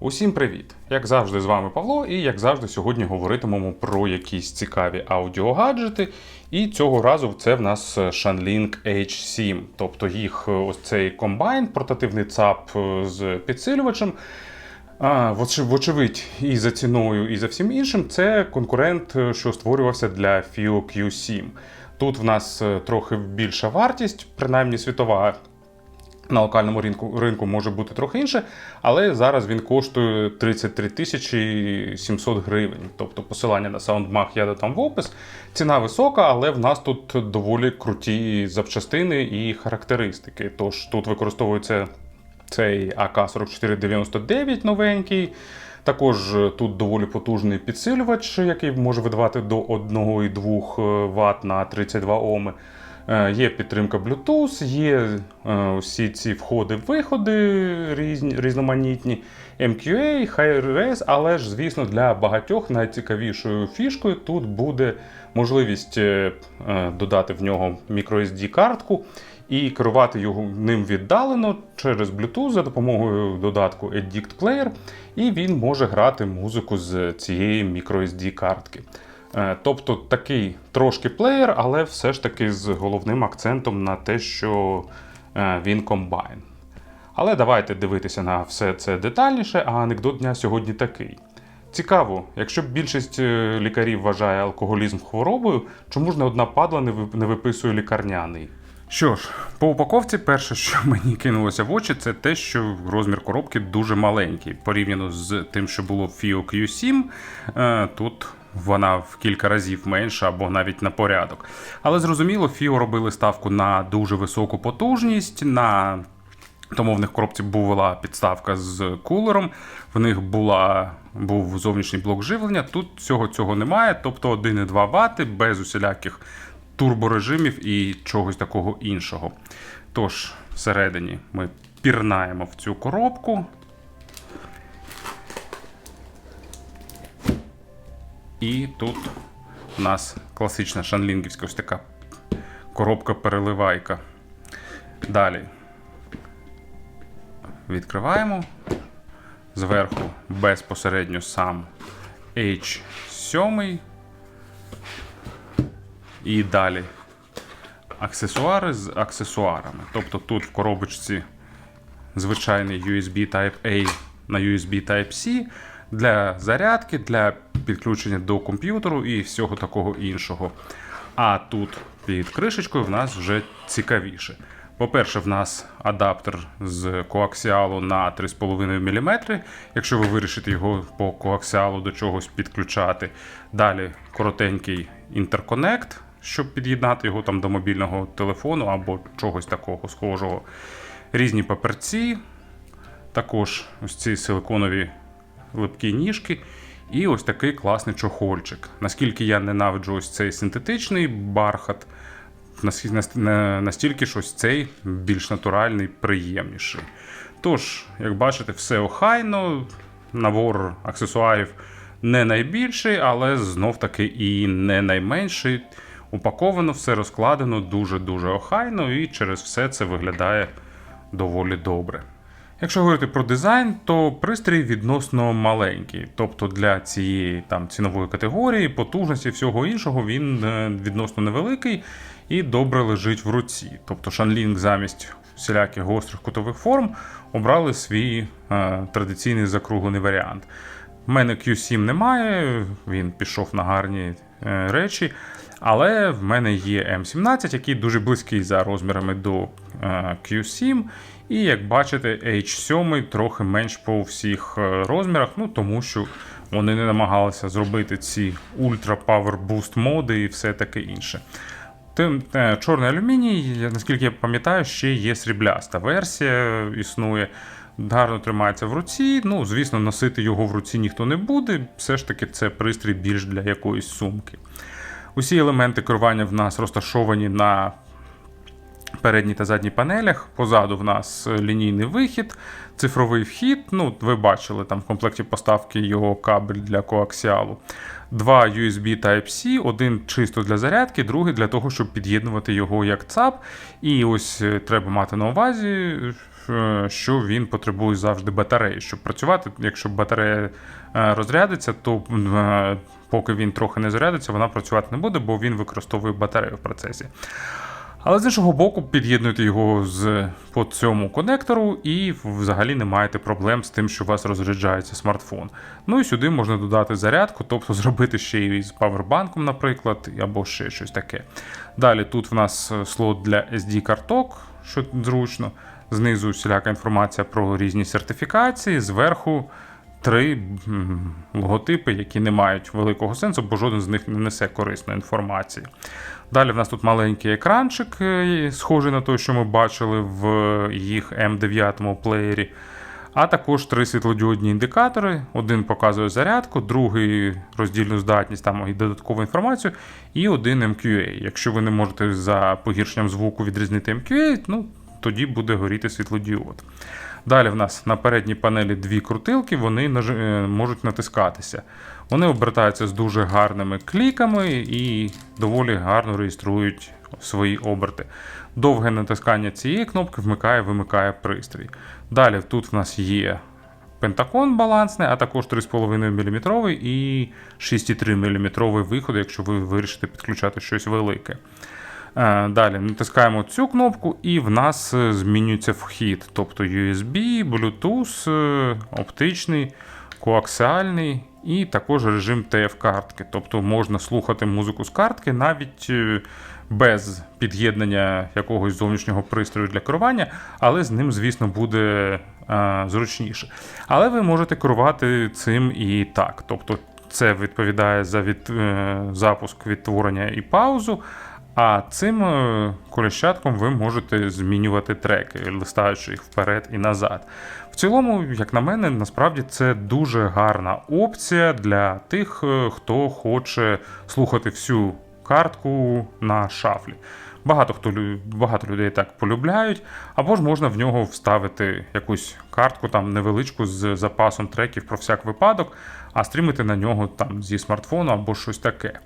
Усім привіт! Як завжди, з вами Павло, і як завжди, сьогодні говоритимемо про якісь цікаві аудіогаджети. І цього разу це в нас Shanling H7, тобто їх е, ось цей комбайн, портативний ЦАП е, з підсилювачем. А, Вочевидь, і за ціною, і за всім іншим, це конкурент, е, що створювався для FIO Q7. Тут в нас е, трохи більша вартість, принаймні світова на локальному ринку, ринку може бути трохи інше, але зараз він коштує 33 тисячі 700 гривень. Тобто посилання на SoundMag я додам в опис. Ціна висока, але в нас тут доволі круті запчастини і характеристики. Тож тут використовується цей АК-4499 новенький. Також е, тут доволі потужний підсилювач, який може видавати до 1,2 Вт на 32 Оми. Е, Є підтримка Bluetooth, є е, всі ці входи-виходи різноманітні, MQA, Hi-Res, але ж, звісно, для багатьох найцікавішою фішкою тут буде можливість е, додати в нього microSD-картку і керувати його ним віддалено через Bluetooth за допомогою додатку Addict Player, і він може грати музику з цієї microSD-картки. Е, Тобто такий трошки плеєр, але все ж таки з головним акцентом на те, що е, він комбайн. Але давайте дивитися на все це детальніше, а анекдот дня сьогодні такий. Цікаво, якщо більшість е, лікарів вважає алкоголізм хворобою, чому ж не одна падла не виписує лікарняний? Що ж, по упаковці перше, що мені кинулося в очі, це те, що розмір коробки дуже маленький. Порівняно з тим, що було в FIO Q7, е, тут вона в кілька разів менша або навіть на порядок. Але зрозуміло, FIO робили ставку на дуже високу потужність, на тому в них коробці була підставка з кулером, в них була, був зовнішній блок живлення. Тут всього цього немає, тобто 1,2 Вт без усіляких турборежимів і чогось такого іншого. Тож, всередині ми пірнаємо в цю коробку. І тут у нас класична шанлінгівська ось така коробка-переливайка. Далі відкриваємо. Зверху безпосередньо сам H7. І далі аксесуари з аксесуарами. Тобто тут в коробочці звичайний USB Type-A на USB Type-C для зарядки, для підключення до комп'ютеру і всього такого іншого. А тут під кришечкою в нас вже цікавіше. По-перше, в нас адаптер з коаксіалу на 3,5 мм, якщо ви вирішите його по коаксіалу до чогось підключати. Далі коротенький інтерконект, щоб під'єднати його там до мобільного телефону або чогось такого схожого. Різні паперці, також ось ці силиконові липкі ніжки. І ось такий класний чохольчик. Наскільки я ненавиджу ось цей синтетичний бархат, настільки ж ось цей більш натуральний, приємніший. Тож, як бачите, все охайно, набор аксесуарів не найбільший, але знов таки і не найменший. Упаковано, все розкладено дуже-дуже охайно, і через все це виглядає доволі добре. Якщо говорити про дизайн, то пристрій відносно маленький. Тобто для цієї там цінової категорії, потужності всього іншого, він е, відносно невеликий і добре лежить в руці. Тобто Shanling замість всіляких гострих кутових форм обрали свій е, традиційний закруглений варіант. У мене Q7 немає, він пішов на гарні е, речі. Але в мене є М17, який дуже близький за розмірами до е, Q7. І як бачите, H7 трохи менш по всіх е, розмірах, ну тому що вони не намагалися зробити ці Ultra Power Boost моди і все таке інше. Тим е, чорний алюміній, наскільки я пам'ятаю, ще є срібляста версія, існує. Гарно тримається в руці. Ну, звісно, носити його в руці ніхто не буде. Все ж таки, це пристрій більш для якоїсь сумки. Усі елементи керування в нас розташовані на передній та задній панелях. Позаду в нас лінійний вихід, цифровий вхід. Ну, ви бачили там в комплекті поставки його кабель для коаксіалу. Два USB Type-C, один чисто для зарядки, другий для того, щоб під'єднувати його як ЦАП. І ось е, треба мати на увазі, е, що він потребує завжди батареї, щоб працювати. Якщо батарея е, розрядиться, то е, поки він трохи не зарядиться, вона працювати не буде, бо він використовує батарею в процесі. Але з іншого боку, під'єднуйте його з по цьому конектору, і взагалі не маєте проблем з тим, що у вас розряджається смартфон. Ну і сюди можна додати зарядку, тобто зробити ще і з павербанком, наприклад, або ще щось таке. Далі тут в нас слот для SD-карток, що зручно. Знизу всіляка інформація про різні сертифікації, зверху. Три логотипи, які не мають великого сенсу, бо жоден з них не несе корисної інформації. Далі в нас тут маленький екранчик, е, схожий на той, що ми бачили в їх М9 плеєрі. А також три світлодіодні індикатори. Один показує зарядку, другий роздільну здатність там і додаткову інформацію, і один MQA. Якщо ви не можете за погіршенням звуку відрізнити MQA, ну тоді буде горіти світлодіод. Далі в нас на передній панелі дві крутилки, вони е, можуть натискатися. Вони обертаються з дуже гарними кліками і доволі гарно реєструють свої оберти. Довге натискання цієї кнопки вмикає-вимикає пристрій. Далі тут в нас є пентакон балансний, а також 3,5 мм і 6,3 мм виход, якщо ви вирішите підключати щось велике. Е, далі натискаємо цю кнопку, і в нас е, змінюється вхід. Тобто USB, Bluetooth, е, оптичний, коаксіальний і також режим TF-картки. Тобто можна слухати музику з картки навіть без під'єднання якогось зовнішнього пристрою для керування, але з ним, звісно, буде зручніше. Але ви можете керувати цим і так. Тобто це відповідає за від, запуск відтворення і паузу. А цим е, коліщатком ви можете змінювати треки, листаючи їх вперед і назад. В цілому, як на мене, насправді це дуже гарна опція для тих, е, хто хоче слухати всю картку на шафлі. Багато хто багато людей так полюбляють, або ж можна в нього вставити якусь картку там невеличку з запасом треків про всяк випадок, а стрімити на нього там зі смартфону або щось таке.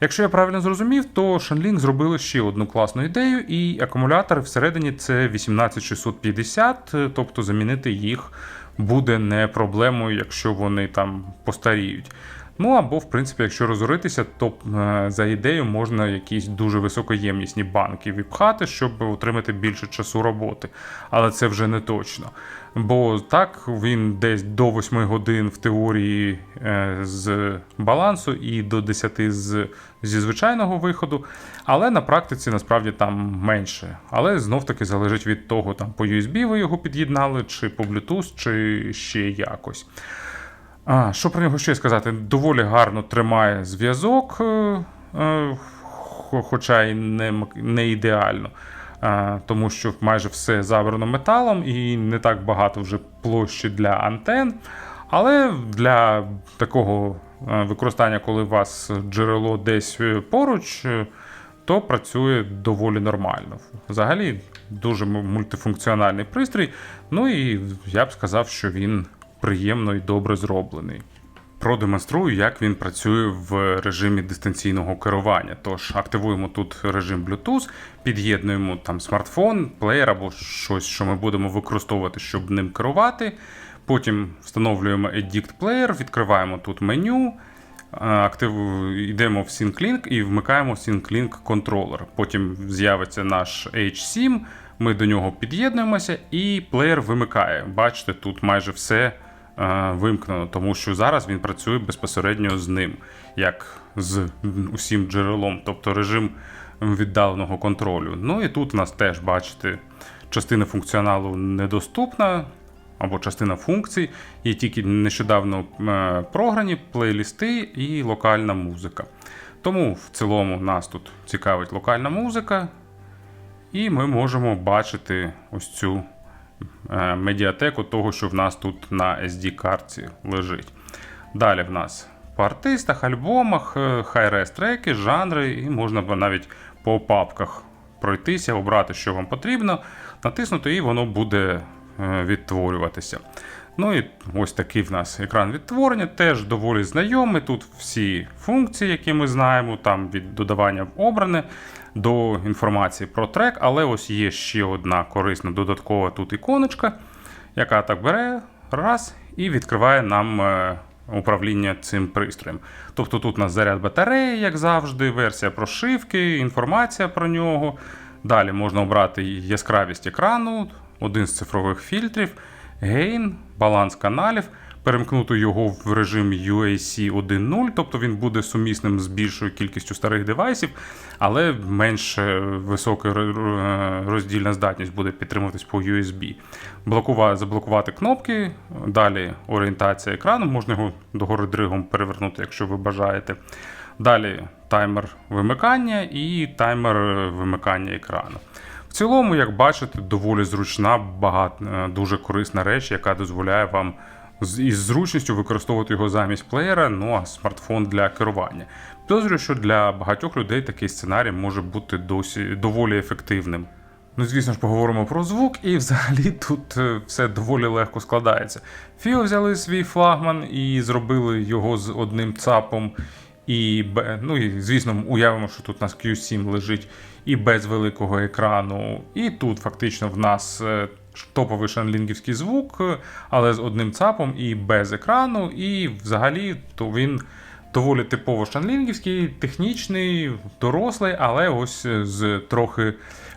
Якщо я правильно зрозумів, то Shenling зробили ще одну класну ідею, і акумулятори всередині це 18650, тобто замінити їх буде не проблемою, якщо вони там постаріють. Ну або, в принципі, якщо розоритися, то е, за ідею можна якісь дуже високоємнісні банки відпхати, щоб отримати більше часу роботи. Але це вже не точно. Бо так він десь до 8 годин в теорії е, з балансу і до 10 з, зі звичайного виходу. Але на практиці насправді там менше. Але знов-таки залежить від того, там по USB ви його під'єднали, чи по Bluetooth, чи ще якось. А, Що про нього ще сказати? Доволі гарно тримає зв'язок, е, е, хоча й не не ідеально, тому що майже все забрано металом і не так багато вже площі для антен. Але для такого е, використання, коли у вас джерело десь поруч, то працює доволі нормально. Взагалі дуже мультифункціональний пристрій. Ну і я б сказав, що він приємно і добре зроблений. Продемонструю, як він працює в режимі дистанційного керування. Тож активуємо тут режим Bluetooth, під'єднуємо там смартфон, плеєр або щось, що ми будемо використовувати, щоб ним керувати. Потім встановлюємо Edict Player, відкриваємо тут меню, актив... йдемо в SyncLink і вмикаємо SyncLink контролер. Потім з'явиться наш H7, ми до нього під'єднуємося, і плеєр вимикає. Бачите, тут майже все вимкнено, тому що зараз він працює безпосередньо з ним, як з усім джерелом, тобто режим віддаленого контролю. Ну і тут у нас теж, бачите, частина функціоналу недоступна. Або частина функцій, є тільки нещодавно е, програні плейлісти і локальна музика. Тому в цілому нас тут цікавить локальна музика, і ми можемо бачити ось цю Е, медіатеку того, що в нас тут на SD-картці лежить. Далі в нас по артистах, альбомах, хай-рес треки, жанри, і можна навіть по папках пройтися, обрати, що вам потрібно, натиснути, і воно буде е, відтворюватися. Ну і ось такий в нас екран відтворення, теж доволі знайомий. Тут всі функції, які ми знаємо, там від додавання в обране до інформації про трек, але ось є ще одна корисна додаткова тут іконочка, яка так бере раз і відкриває нам е, управління цим пристроєм. Тобто тут у нас заряд батареї, як завжди, версія прошивки, інформація про нього. Далі можна обрати яскравість екрану, один з цифрових фільтрів, гейн, баланс каналів, перемкнути його в режим UAC 1.0, тобто він буде сумісним з більшою кількістю старих девайсів, але менш висока е, роздільна здатність буде підтримуватись по USB. Блокувати, заблокувати кнопки, далі орієнтація екрану, можна його догори дригом перевернути, якщо ви бажаєте. Далі таймер вимикання і таймер е, вимикання екрану. Цілому, як бачите, доволі зручна, багато, е, дуже корисна реч, яка дозволяє вам із зручністю використовувати його замість плеєра, ну а смартфон для керування. Підозрюю, що для багатьох людей такий сценарій може бути досі доволі ефективним. Ну, звісно ж, поговоримо про звук, і взагалі тут е, все доволі легко складається. Фіо взяли свій флагман і зробили його з одним цапом. І, ну, і звісно, уявимо, що тут у нас Q7 лежить і без великого екрану. І тут фактично в нас е, топовий шанлінгівський звук, але з одним цапом і без екрану. І взагалі то він доволі типово шанлінгівський, технічний, дорослий, але ось е, з трохи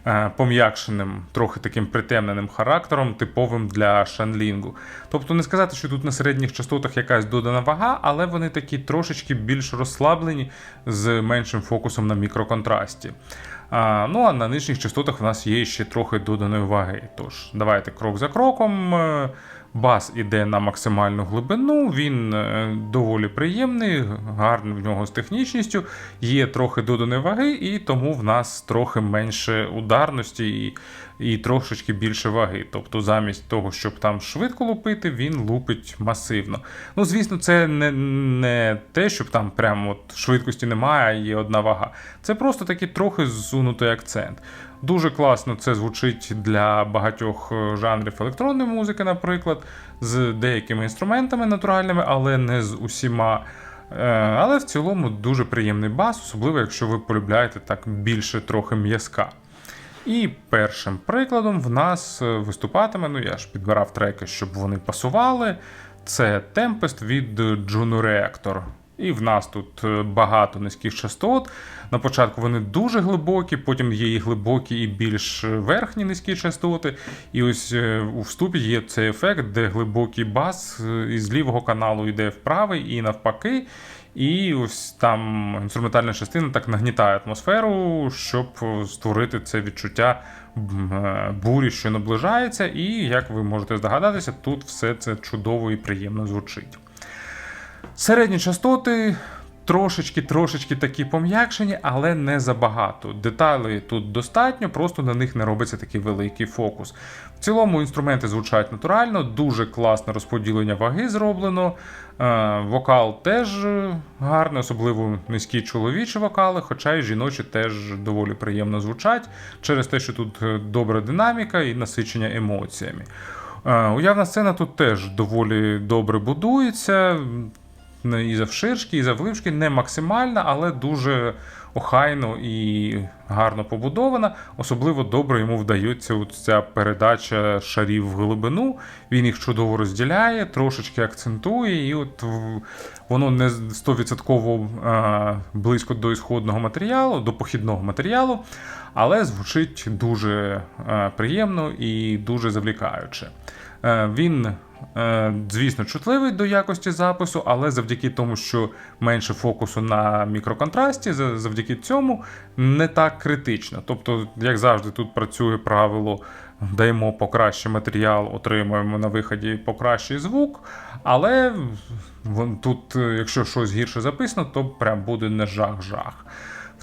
е, пом'якшеним, трохи таким притемненим характером, типовим для шанлінгу. Тобто не сказати, що тут на середніх частотах якась додана вага, але вони такі трошечки більш розслаблені з меншим фокусом на мікроконтрасті. А, ну а на нижніх частотах в нас є ще трохи доданої ваги. Тож, давайте крок за кроком. Е, Бас іде на максимальну глибину, він е, доволі приємний, гарний в нього з технічністю, є трохи доданої ваги, і тому в нас трохи менше ударності і, і трошечки більше ваги. Тобто, замість того, щоб там швидко лупити, він лупить масивно. Ну, звісно, це не, не те, щоб там прямо от швидкості немає, а є одна вага. Це просто такий трохи зсунутий акцент. Дуже класно це звучить для багатьох е, жанрів електронної музики, наприклад, з деякими інструментами натуральними, але не з усіма. Е, Але в цілому дуже приємний бас, особливо якщо ви полюбляєте так більше трохи м'язка. І першим прикладом в нас е, виступатиме, ну я ж підбирав треки, щоб вони пасували. Це Tempest від Juno Reactor. І в нас тут е, багато низьких частот. На початку вони дуже глибокі, потім є і глибокі, і більш верхні низькі частоти. І ось е, у вступі є цей ефект, де глибокий бас е, із лівого каналу йде в правий і навпаки. І ось там інструментальна частина так нагнітає атмосферу, щоб створити це відчуття е, бурі, що наближається. І як ви можете здогадатися, тут все це чудово і приємно звучить. Середні частоти трошечки-трошечки такі пом'якшені, але не забагато. Деталей тут достатньо, просто на них не робиться такий великий фокус. В цілому інструменти звучать натурально, дуже класне розподілення ваги зроблено. Е, Вокал теж гарний, особливо низькі чоловічі вокали, хоча й жіночі теж доволі приємно звучать через те, що тут е, добра динаміка і насичення емоціями. Е, Уявна сцена тут теж доволі добре будується. І завширшки, і завглибшки не максимальна, але дуже охайно і гарно побудована. Особливо добре йому вдається ця передача шарів в глибину. Він їх чудово розділяє, трошечки акцентує, і от воно не 100% е, близько до ісходного матеріалу, до похідного матеріалу, але звучить дуже е, приємно і дуже завлікаюче. Е, Він, звісно, чутливий до якості запису, але завдяки тому, що менше фокусу на мікроконтрасті, завдяки цьому не так критично. Тобто, як завжди, тут працює правило. Даємо покращий матеріал, отримуємо на виході покращий звук, але тут, е, якщо щось гірше записано, то прям буде не жах-жах.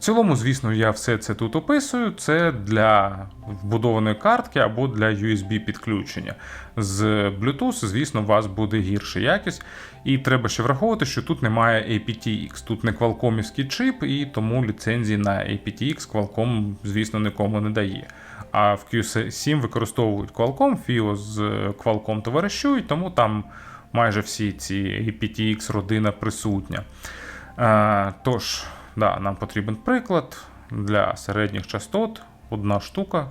Цілому, звісно, я все це тут описую. Це для вбудованої картки або для USB підключення. З Bluetooth, звісно, у вас буде гірша якість. І треба ще враховувати, що тут немає aptX, тут не квалкомівський чип, і тому ліцензії на aptX Qualcomm, звісно, нікому не дає. А в Q7 використовують Qualcomm, FIO з Qualcomm товаришують, тому там майже всі ці aptX родина присутня. А, тож, да, нам потрібен приклад для середніх частот, одна штука.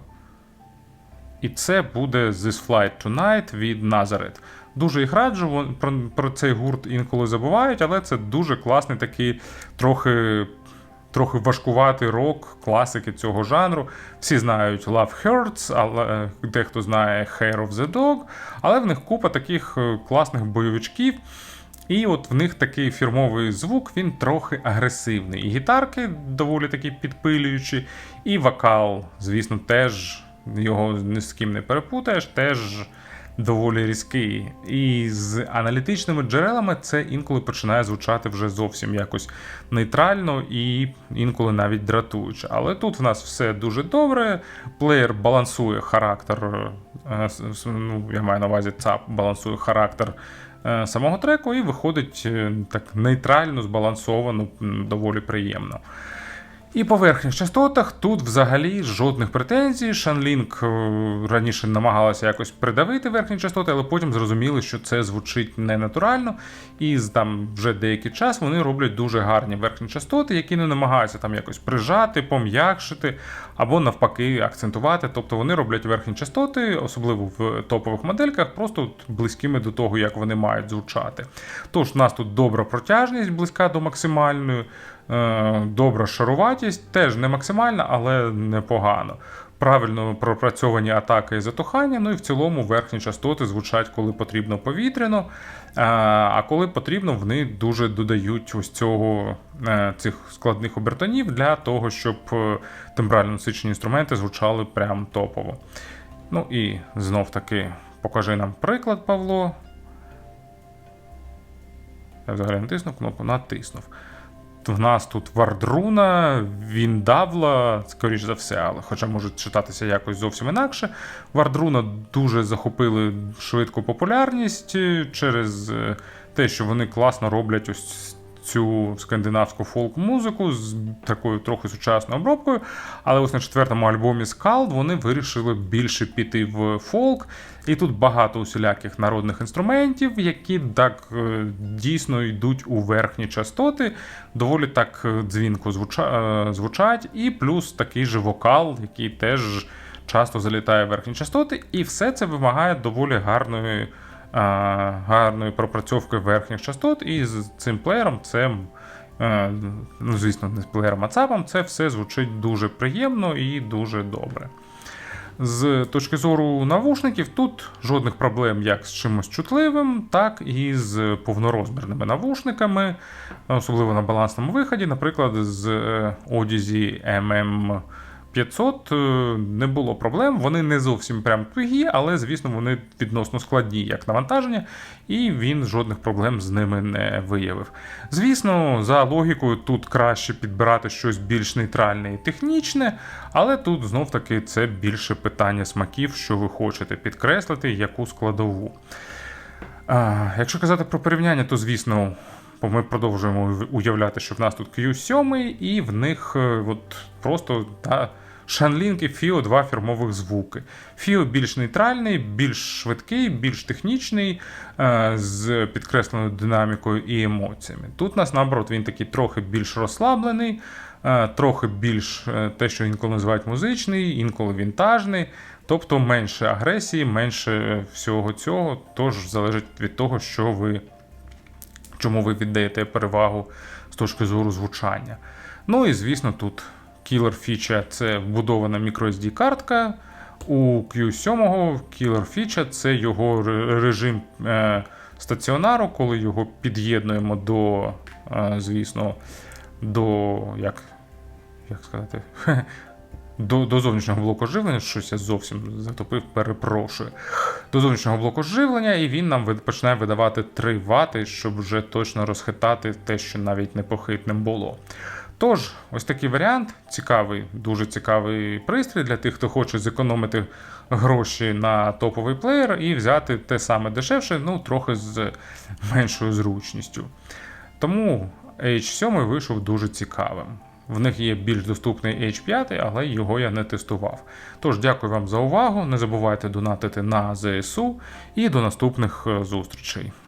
І це буде This Flight Tonight від Nazareth. Дуже їх раджу, про, цей гурт інколи забувають, але це дуже класний такий трохи. Трохи важкуватий рок, класики цього жанру. Всі знають Love Hurts, але е, дехто знає Hair of the Dog, але в них купа таких е, класних бойовичків. І от в них такий фірмовий звук, він трохи агресивний. І гітарки доволі такі підпилюючі, і вокал, звісно, теж його ні з ким не перепутаєш, теж доволі різкий. І з аналітичними джерелами це інколи починає звучати вже зовсім якось нейтрально і інколи навіть дратуюче. Але тут в нас все дуже добре. Плеєр балансує характер, е, ну, я маю на увазі ЦАП балансує характер самого треку і виходить е, так нейтрально, збалансовано, доволі приємно. І по верхніх частотах тут взагалі жодних претензій. Shanlink е, раніше намагалася якось придавити верхні частоти, але потім зрозуміли, що це звучить ненатурально. І там вже деякий час вони роблять дуже гарні верхні частоти, які не намагаються там якось прижати, пом'якшити або навпаки акцентувати. Тобто вони роблять верхні частоти, особливо в топових модельках, просто близькими до того, як вони мають звучати. Тож у нас тут добра протяжність, близька до максимальної. Е, Добра шаруватість, теж не максимальна, але непогано. Правильно пропрацьовані атаки і затухання, ну і в цілому верхні частоти звучать, коли потрібно повітряно, е, а коли потрібно, вони дуже додають ось цього е, цих складних обертонів для того, щоб тембрально насичені інструменти звучали прям топово. Ну і знов таки покажи нам приклад, Павло. Я взагалі натиснув кнопку, натиснув. В нас тут Вардруна, Віндавла, скоріш за все, але хоча можуть читатися якось зовсім інакше. Вардруна дуже захопили швидку популярність е, через е, те, що вони класно роблять ось цю скандинавську фолк-музику з такою трохи сучасною обробкою. Але ось на четвертому альбомі Скалд вони вирішили більше піти в фолк. І тут багато усіляких народних інструментів, які так е, дійсно йдуть у верхні частоти, доволі так е, дзвінко е, звучать, і плюс такий же вокал, який теж часто залітає в верхні частоти, і все це вимагає доволі гарної, Е, гарної пропрацьовки верхніх частот, і з цим плеєром це. Е, ну, Звісно, не з плеєром, а ЦАПом, це все звучить дуже приємно і дуже добре. З точки зору навушників, тут жодних проблем як з чимось чутливим, так і з повнорозмірними навушниками, особливо на балансному виході, наприклад, з е, Odyssey MM 500 е, не було проблем. Вони не зовсім прям тугі, але, звісно, вони відносно складні як навантаження, і він жодних проблем з ними не виявив. Звісно, за логікою, тут краще підбирати щось більш нейтральне і технічне, але тут знов-таки це більше питання смаків, що ви хочете підкреслити, яку складову. А, Якщо казати про порівняння, то звісно. Ми продовжуємо уявляти, що в нас тут Q7, і в них е, от просто та, Shanlink і FIO два фірмових звуки. FIO більш нейтральний, більш швидкий, більш технічний, е, з підкресленою динамікою і емоціями. Тут нас, наоборот, він такий трохи більш розслаблений, е, трохи більш е, те, що інколи називають музичний, інколи вінтажний. Тобто менше агресії, менше всього цього, тож залежить від того, що ви чому ви віддаєте перевагу з точки зору звучання. Ну і звісно, тут killer фіча це вбудована microSD картка. У Q7 killer фіча це його режим е, стаціонару, коли його під'єднуємо до, е, звісно, до як, як сказати, до, до зовнішнього блоку живлення, щось я зовсім затопив, перепрошую. До зовнішнього блоку живлення, і він нам починає видавати 3 Вт, щоб вже точно розхитати те, що навіть непохитним було. Тож, ось такий варіант цікавий, дуже цікавий пристрій для тих, хто хоче зекономити гроші на топовий плеєр і взяти те саме дешевше, ну трохи з меншою зручністю. Тому H7 вийшов дуже цікавим. В них є більш доступний H5, але його я не тестував. Тож дякую вам за увагу. Не забувайте донатити на ЗСУ і до наступних е, зустрічей.